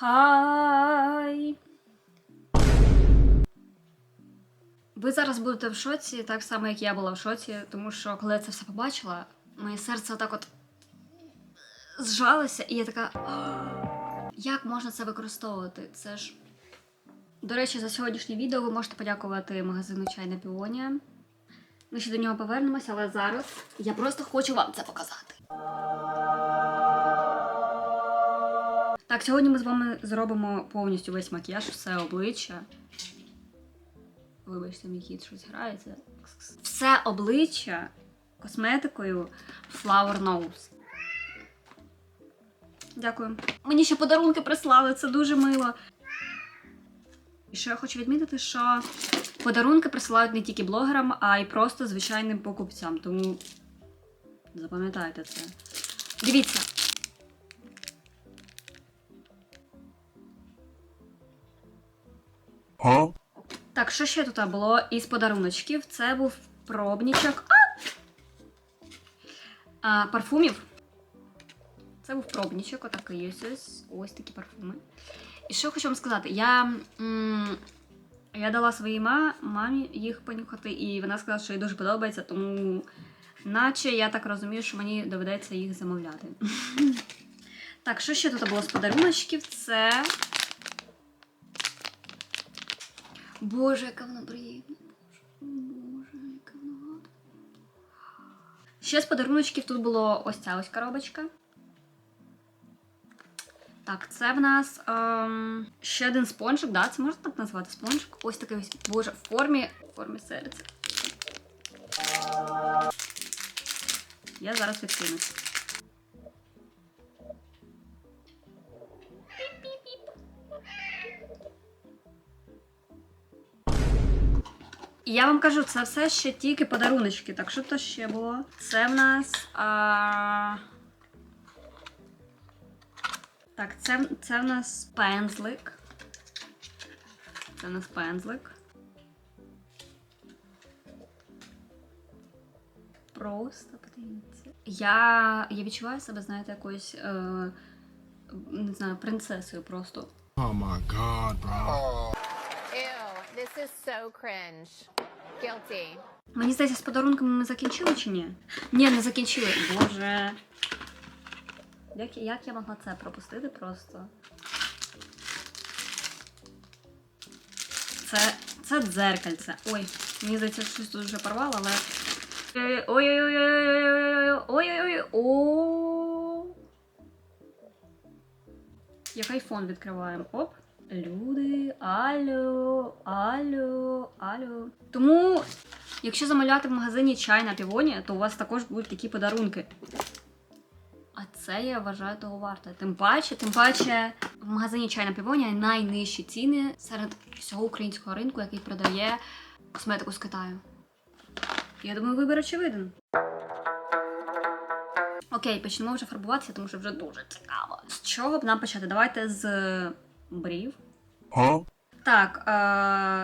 Хай. Ви зараз будете в шоці, так само, як я була в шоці, тому що коли я це все побачила, моє серце отак от зжалося, і я така. Як можна це використовувати? Це ж. До речі, за сьогоднішнє відео ви можете подякувати магазину Чайна Піонія. Ми ще до нього повернемося, але зараз я просто хочу вам це показати. Так, сьогодні ми з вами зробимо повністю весь макіяж, все обличчя. Вибачте, мій кіт щось грається. Все обличчя косметикою Flower Nose. Дякую. Мені ще подарунки прислали, це дуже мило. І ще я хочу відмітити, що подарунки присилають не тільки блогерам, а й просто звичайним покупцям. Тому запам'ятайте це. Дивіться. Huh? Так, що ще тут було із подаруночків? Це був пробнічок. А! А, парфумів. Це був пробнічок, отакий ось ось. Ось такі парфуми. І що хочу вам сказати, я, м, я дала своїй ма, мамі їх понюхати, і вона сказала, що їй дуже подобається, тому наче я так розумію, що мені доведеться їх замовляти. Так, що ще тут було з подаруночків? Це. Боже, яка вона приємна. Боже, яка вона гарна. Ще з подаруночків тут було ось ця ось коробочка. Так, це в нас ем, ще один спонжик, да? Це можна так назвати спонжик? Ось такий ось, боже, в формі, в формі серця. Я зараз відкину. І я вам кажу, це все ще тільки подаруночки. Так, що то ще було? Це в нас. А... Так, це, це в нас пензлик. Це в нас пензлик. Просто подивіться. Я, я відчуваю себе, знаєте, якоюсь. Е, не знаю, принцесою просто. Oh my god, bro. Ew, this is so cringe. Guilty. Мені здається, з подарунками ми закінчили чи ні? Ні, не закінчили. Боже. Як, як я могла це пропустити просто? Це, це дзеркальце. Ой, мені здається, щось тут вже порвало, але. Ой-ой-ой-ой-ой-ой-ой-ой. Люди, алло, алло, алло. Тому, якщо замовляти в магазині чай на півоні, то у вас також будуть такі подарунки. А це я вважаю того варто. Тим паче, тим паче, в магазині чай на півоні найнижчі ціни серед всього українського ринку, який продає косметику з Китаю. Я думаю, вибір очевиден. Окей, почнемо вже фарбуватися, тому що вже дуже цікаво. З чого б нам почати? Давайте з брів. Huh? Так, е,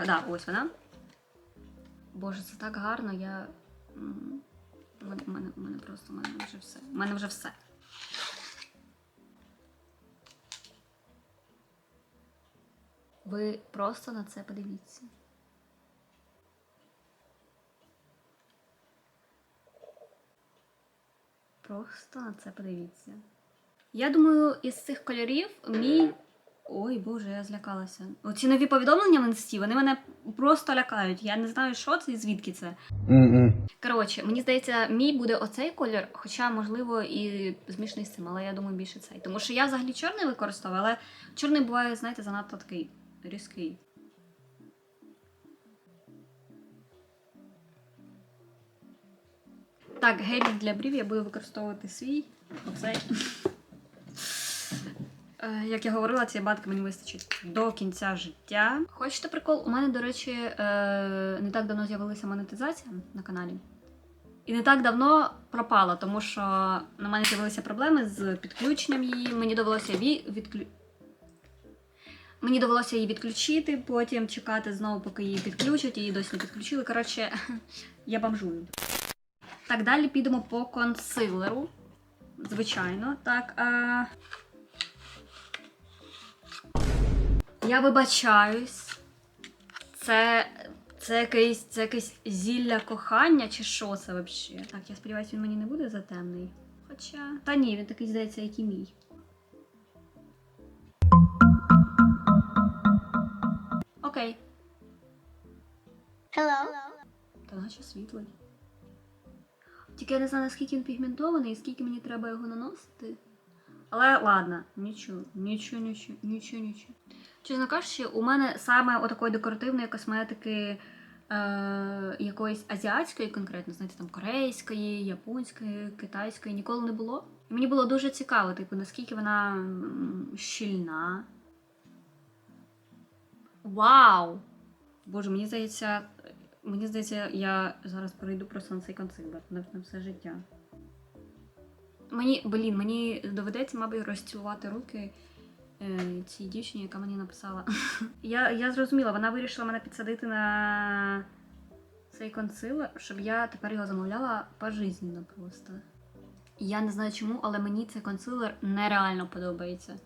да, ось вона. Боже, це так гарно, я. У мене, у мене, у мене просто у мене вже все. У мене вже все. Ви просто на це подивіться. Просто на це подивіться. Я думаю, із цих кольорів мій. Ой, Боже, я злякалася. Оці нові повідомлення в інсті, вони мене просто лякають. Я не знаю, що це і звідки це. Mm-mm. Коротше, мені здається, мій буде оцей колір, хоча, можливо, і змішаний з цим, але я думаю, більше цей. Тому що я взагалі чорний використовую, але чорний буває, знаєте, занадто такий різкий. Так, гель для брів я буду використовувати свій. Оцей. Е, Як я говорила, цієї банки мені вистачить до кінця життя. Хочете прикол? У мене, до речі, е, не так давно з'явилася монетизація на каналі. І не так давно пропала, тому що на мене з'явилися проблеми з підключенням її. Мені довелося ві- відклю... Мені довелося її відключити, потім чекати знову, поки її підключать, її досі не підключили. Коротше, я бомжую. Так, далі підемо по консилеру. Звичайно. Так, а... Я вибачаюсь. Це. Це якесь, це якесь зілля кохання, чи що це взагалі? Так, я сподіваюся, він мені не буде затемний. Хоча. Та ні, він такий здається, як і мій. Окей. Hello. Та наче світлий. Тільки я не знаю, наскільки він пігментований і скільки мені треба його наносити. Але ладно, нічого, нічого, нічого, нічого, нічого. Чесно кажучи, у мене саме отакої декоративної косметики е, якоїсь азіатської, конкретно, знаєте, там корейської, японської, китайської ніколи не було. І мені було дуже цікаво, типу, наскільки вона щільна. Вау! Боже, мені здається, мені здається, я зараз перейду просто на цей консилер на, все життя. Мені, блін, мені доведеться, мабуть, розцілувати руки цій дівчині, яка мені написала. я, я зрозуміла, вона вирішила мене підсадити на цей консилер, щоб я тепер його замовляла пожизненно просто. Я не знаю чому, але мені цей консилер нереально подобається.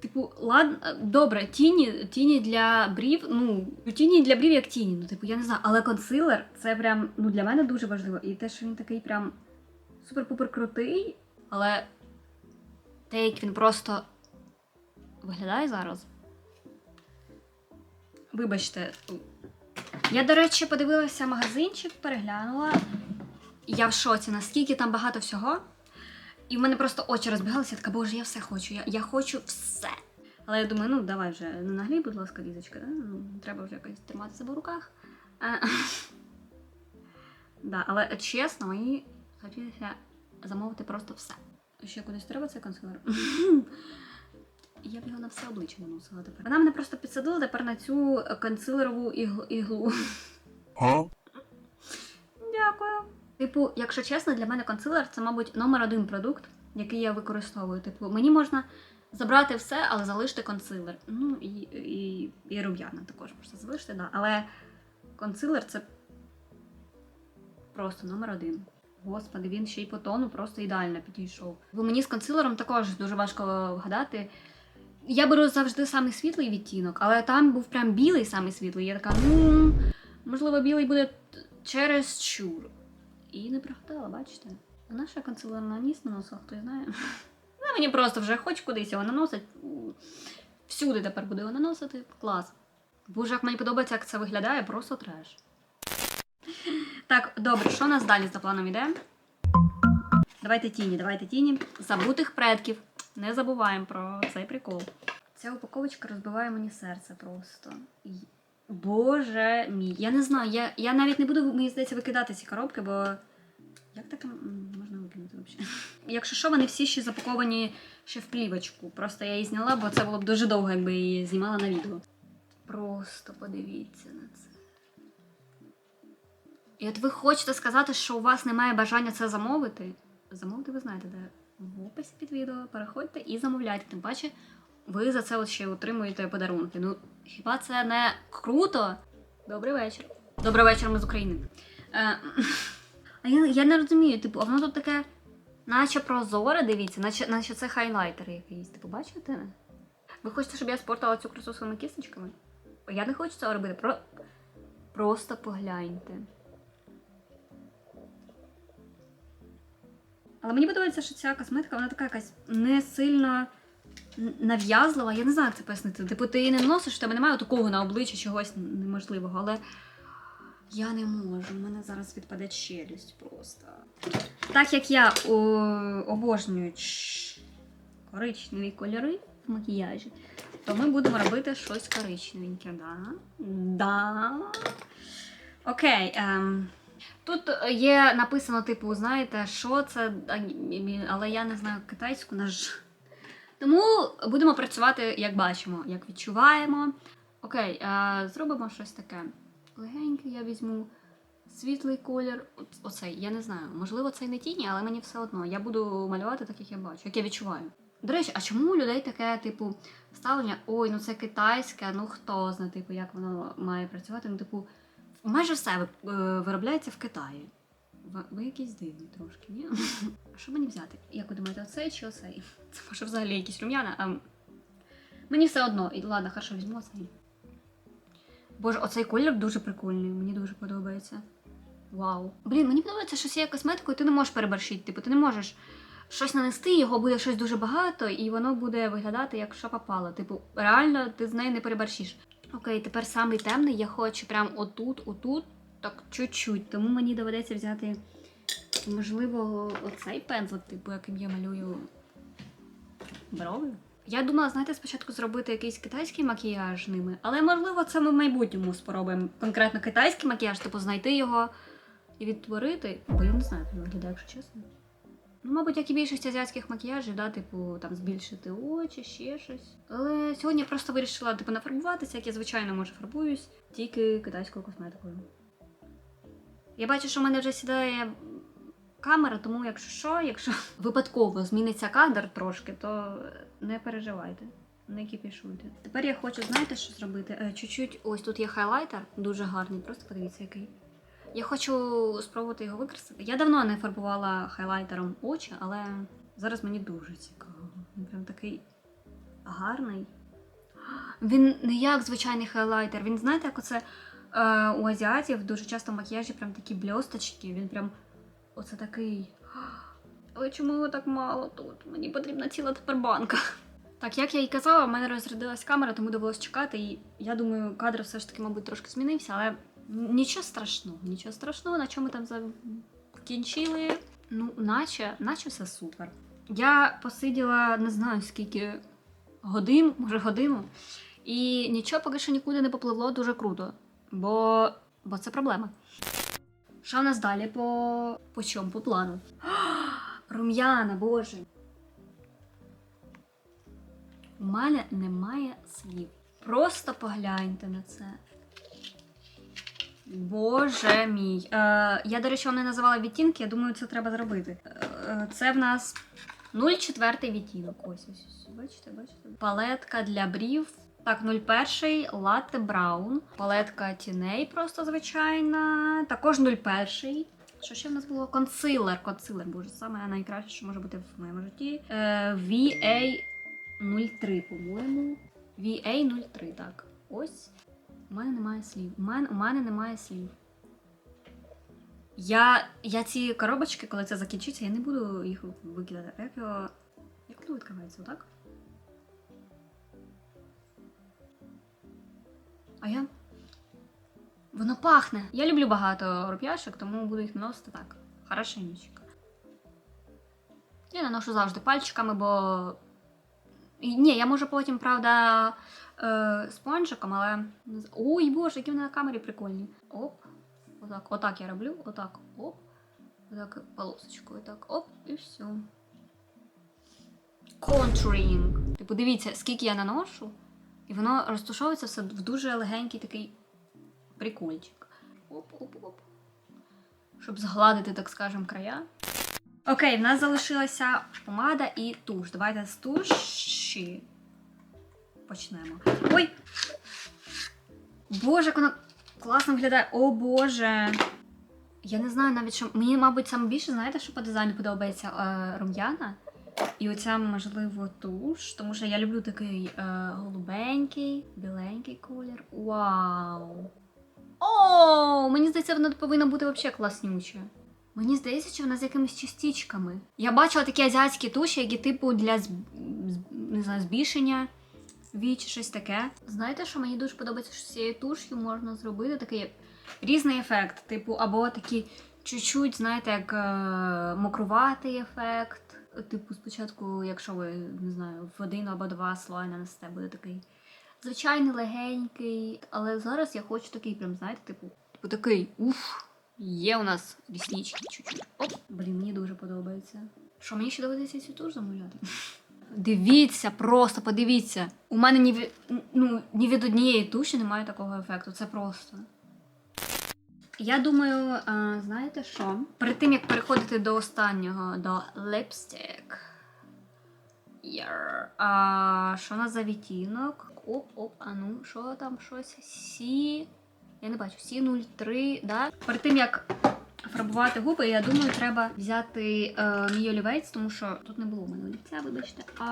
Типу, ладно, добре, тіні, тіні для брів, ну, тіні для брів як тіні, ну, типу, я не знаю, але консилер це прям ну, для мене дуже важливо. І те, що він такий прям супер-пупер крутий, але те, як він просто виглядає зараз. Вибачте. Я, до речі, подивилася магазинчик, переглянула. Я в шоці, наскільки там багато всього. І в мене просто очі розбігалися, я така, боже, я все хочу, я, я хочу все. Але я думаю, ну давай вже не наглій, будь ласка, Лізочка, да? ну, треба вже якось тримати себе в руках. А, да, але чесно, мені хотілося замовити просто все. Ще кудись треба цей консилер? Я б його на все обличчя наносила тепер. Вона мене просто підсадила тепер на цю консилерову іглу. іглу. Huh? Дякую. Типу, якщо чесно, для мене консилер це, мабуть, номер один продукт, який я використовую. Типу, мені можна забрати все, але залишити консилер. Ну і, і, і рум'яна також можна залишити, да. Але консилер це просто номер один. Господи, він ще й по тону просто ідеально підійшов. Бо мені з консилером також дуже важко вгадати. Я беру завжди самий світлий відтінок, але там був прям білий самий світлий. Я така, ну, можливо, білий буде через чур. І не пригадала, бачите? Наша консилер на ніс наносила, хто знає. Ну, мені просто вже хоч кудись його наносить. Всюди тепер буде його наносити. Клас. Боже, як мені подобається, як це виглядає, просто треш. Так, добре, що у нас далі за планом іде? Давайте тіні, давайте тіні. Забутих предків. Не забуваємо про цей прикол. Ця упаковочка розбиває мені серце просто. Боже мій. Я не знаю, я, я навіть не буду, мені здається, викидати ці коробки, бо. Як таке можна викинути взагалі? Якщо що, вони всі ще запаковані ще в плівочку. Просто я її зняла, бо це було б дуже довго, якби її знімала на відео. Просто подивіться на це. І от ви хочете сказати, що у вас немає бажання це замовити? Замовити, ви знаєте, де в описі під відео. Переходьте і замовляйте. Тим паче, ви за це от ще отримуєте подарунки. Ну, хіба це не круто? Добрий вечір. Добрий вечір, ми з України. Е, я, я не розумію, типу, воно тут таке, наче прозоре, дивіться, наче, наче це хайлайтер якийсь. Типу, бачите? Ви хочете, щоб я спортила цю красу своїми кісточками? Я не хочу цього робити. Про... Просто погляньте. Але мені подобається, що ця косметика, вона така якась не сильно нав'язлива. Я не знаю, як це пояснити. Типу, ти її не носиш, в тебе немає такого на обличчі чогось неможливого, але я не можу. У мене зараз відпаде челюсть просто. Так як я о, обожнюю коричневі кольори в макіяжі, то ми будемо робити щось коричневеньке, да? Да. Окей. Ем. Тут є написано, типу, знаєте, що це, але я не знаю китайську, на ж. Тому будемо працювати, як бачимо, як відчуваємо. Окей, е, зробимо щось таке. Легеньке я візьму світлий колір. Оцей, я не знаю. Можливо, це й не тіні, але мені все одно. Я буду малювати так, як я бачу, як я відчуваю. До речі, а чому у людей таке, типу, ставлення? Ой, ну це китайське, ну хто знає, типу, як воно має працювати? Ну, типу, майже все е, виробляється в Китаї. Ви, якийсь дивний трошки, ні? А що мені взяти? Як ви думаєте, оцей чи оцей? Це може взагалі якісь рум'яна, а Мені все одно. І ладно, хорошо, візьму цей. Боже, оцей колір дуже прикольний, мені дуже подобається. Вау. Блін, мені подобається, що цією косметикою ти не можеш переборщити. Типу, ти не можеш щось нанести, його буде щось дуже багато, і воно буде виглядати як що попало. Типу, реально ти з нею не переборщиш. Окей, тепер самий темний я хочу прям отут, отут, так чуть-чуть. Тому мені доведеться взяти, можливо, оцей пензлик, типу, яким я малюю брови. Я думала, знаєте, спочатку зробити якийсь китайський макіяж ними, але можливо це ми в майбутньому спробуємо конкретно китайський макіяж, типу знайти його і відтворити. Бо я не знаю, як він виглядає, якщо чесно. Ну, мабуть, як і більшість азіатських макіяжів, да, типу, там збільшити очі, ще щось. Але сьогодні я просто вирішила типу, нафарбуватися, як я звичайно може фарбуюсь, тільки китайською косметикою. Я бачу, що в мене вже сідає камера, тому якщо що, якщо випадково зміниться кадр трошки, то не переживайте. Не кіпішуйте. Тепер я хочу, знаєте, що зробити? Е, Чуть-чуть, ось тут є хайлайтер, дуже гарний, просто подивіться, який. Я хочу спробувати його використати. Я давно не фарбувала хайлайтером очі, але зараз мені дуже цікаво. Він прям такий гарний. Він не як звичайний хайлайтер. Він, знаєте, як оце е, у азіатів дуже часто в макіяжі прям такі бльосточки. Він прям оце такий. Але чому його так мало тут? Мені потрібна ціла тепер банка. Так, як я і казала, в мене розрядилась камера, тому довелося чекати. І я думаю, кадр все ж таки, мабуть, трошки змінився, але нічого страшного, нічого страшного, на чому там закінчили. Ну, наче, наче все супер. Я посиділа не знаю скільки годин, може годину, і нічого поки що нікуди не попливло дуже круто. Бо, бо це проблема. Що в нас далі по, по чому? По плану? Рум'яна, боже. У мене немає слів. Просто погляньте на це. Боже мій. Е, я, до речі, не називала відтінки, я думаю, це треба зробити. Е, це в нас 0,4 відтінок. Ось, ось, ось. Бачите, бачите? Палетка для брів. Так, 01 латте браун. Палетка тіней просто звичайна. Також 01. Що ще в нас було? Консилер. Консилер, боже, саме найкраще, що може бути в моєму житті. Е, VA 03, по-моєму. VA 03, так. Ось. У мене немає слів. У мене, у мене немає слів. Я, я ці коробочки, коли це закінчиться, я не буду їх викидати. Як його. Як воно відкривається, отак? А я. Воно пахне. Я люблю багато руп'яшок, тому буду їх наносити так. Хорошенечко. Я наношу завжди пальчиками, бо. Ні, я можу потім, правда, е, спонжиком, але. Ой, боже, які вони на камері прикольні. Оп. Отак, отак я роблю, отак, оп. Отак полосочкою, так, оп, і все. Контурінг. Типу, дивіться, скільки я наношу, і воно розташовується все в дуже легенький такий прикольчик. Оп-оп-оп. Щоб згладити, так скажем, края. Окей, в нас залишилася помада і туш. Давайте з туші почнемо. Ой! Боже, як вона класно виглядає. О Боже! Я не знаю навіть, що. Мені, мабуть, саме більше, знаєте, що по дизайну подобається е, рум'яна. І оця, можливо, туш, тому що я люблю такий е, голубенький, біленький колір. Вау! О, мені здається, вона повинна бути взагалі класнюча. Мені здається, що вона з якимись частичками. Я бачила такі азіатські туші, які типу для зб... не знаю, збільшення вій чи щось таке. Знаєте, що мені дуже подобається, що з цією туш'ю можна зробити такий різний ефект. Типу, або такий чуть-чуть, знаєте, як е, мокруватий ефект. Типу, спочатку, якщо ви не знаю, в один або два слої нанесете, буде такий звичайний легенький. Але зараз я хочу такий, прям, знаєте, типу, типу такий уф. Є у нас ріснички чуть-чуть. Оп, блін, мені дуже подобається. Що мені ще доведеться цю туш замовляти? Дивіться, просто подивіться. У мене ні від, ну, ні від однієї туші немає такого ефекту. Це просто. Я думаю, а, знаєте що? Перед тим як переходити до останнього, до липстик. Яр. А, що у нас за відтінок? Оп-оп, а ну, що там щось? Сі. Я не бачу, Сі 03, да? Перед тим як фарбувати губи, я думаю, треба взяти е, мій олівець, тому що тут не було в мене олівця, вибачте. А,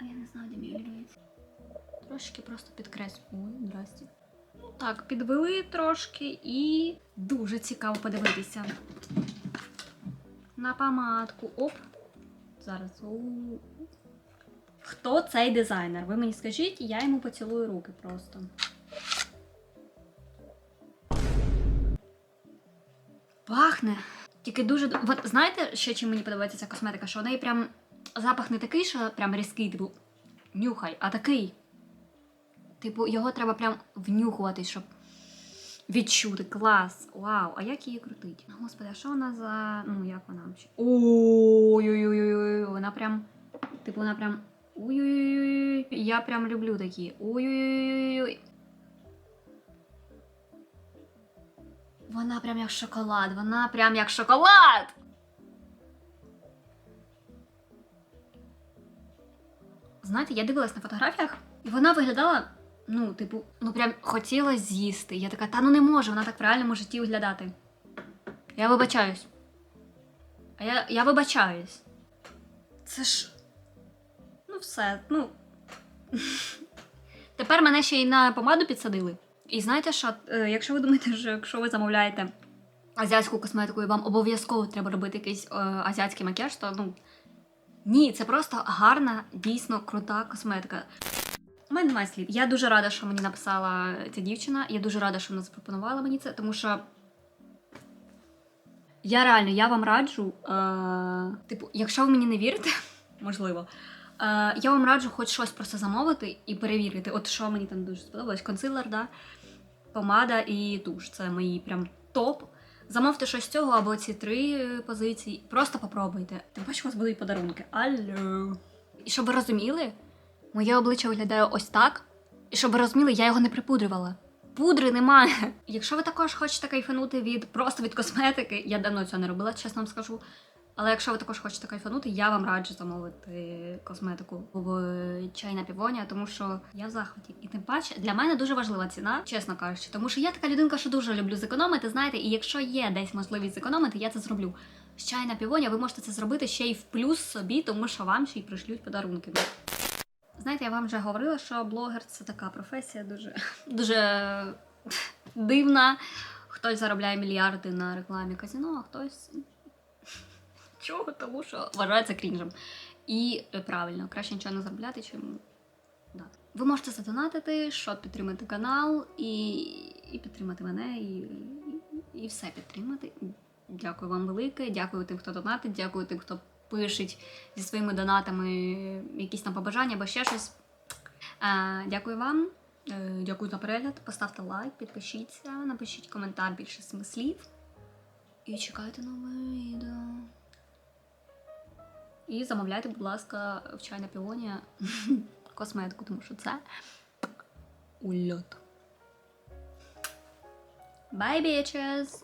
а я не знаю, де мій олівець. Трошки просто підкреслю. Ой, здрасте. Ну так, підвели трошки і дуже цікаво подивитися. На помадку. Оп. Зараз. Хто цей дизайнер? Ви мені скажіть, я йому поцілую руки просто. Пахне. Тільки дуже. От знаєте, ще чим мені подобається ця косметика? Що в неї прям запах не такий, що прям різкий, типу, нюхай, а такий. Типу, його треба прям внюхувати, щоб відчути. Клас. Вау, а як її крутить? Господи, а що вона за. Ну, як вона взагалі? Ой-ой-ой, вона прям. Типу, вона прям. Ой-ой-ой. Я прям люблю такі. Ой-ой-ой. Вона прям як шоколад, вона прям як шоколад. Знаєте, я дивилась на фотографіях, і вона виглядала, ну, типу, ну прям хотіла з'їсти. Я така, та ну не може, вона так в реальному житті виглядати. Я вибачаюсь. А я, я вибачаюсь. Це ж. Ну, все, ну. Тепер мене ще й на помаду підсадили. І знаєте що, е, якщо ви думаєте, що якщо ви замовляєте азіатську косметику і вам обов'язково треба робити якийсь е, азіатський макіяж, то ну. Ні, це просто гарна, дійсно крута косметика. У мене немає слів. Я дуже рада, що мені написала ця дівчина. Я дуже рада, що вона запропонувала мені це, тому що. Я реально, я вам раджу. Е, типу, якщо ви мені не вірите, можливо, е, я вам раджу хоч щось просто замовити і перевірити. От що мені там дуже сподобалось: консилер, да, помада і туш. Це мої прям топ. Замовте щось з цього або ці три е, позиції. Просто попробуйте. Тим паче у вас будуть подарунки. Алло. І щоб ви розуміли, моє обличчя виглядає ось так. І щоб ви розуміли, я його не припудрювала. Пудри немає. Якщо ви також хочете кайфанути від просто від косметики, я давно цього не робила, чесно вам скажу. Але якщо ви також хочете кайфанути, я вам раджу замовити косметику в чай на півоні, тому що я в захваті. І тим паче для мене дуже важлива ціна, чесно кажучи, тому що я така людинка, що дуже люблю зекономити, знаєте, і якщо є десь можливість зекономити, я це зроблю. З чай на півоні ви можете це зробити ще й в плюс собі, тому що вам ще й пришлють подарунки. Знаєте, я вам вже говорила, що блогер це така професія дуже, дуже дивна. Хтось заробляє мільярди на рекламі казино, а хтось чого, тому що вважається крінжем. І е, правильно, краще нічого не заробляти, чим. Да. Ви можете задонатити, щоб підтримати канал і, і підтримати мене, і, і, і все підтримати. Дякую вам велике, дякую тим, хто донатить, дякую тим, хто пишеть зі своїми донатами якісь там побажання або ще щось. Дякую вам. Е, дякую за перегляд. Поставте лайк, підпишіться, напишіть коментар більше семи слів. І чекайте нове відео. І замовляйте, будь ласка, в чайна піоні косметику, тому що це ульот. Bye, bitches!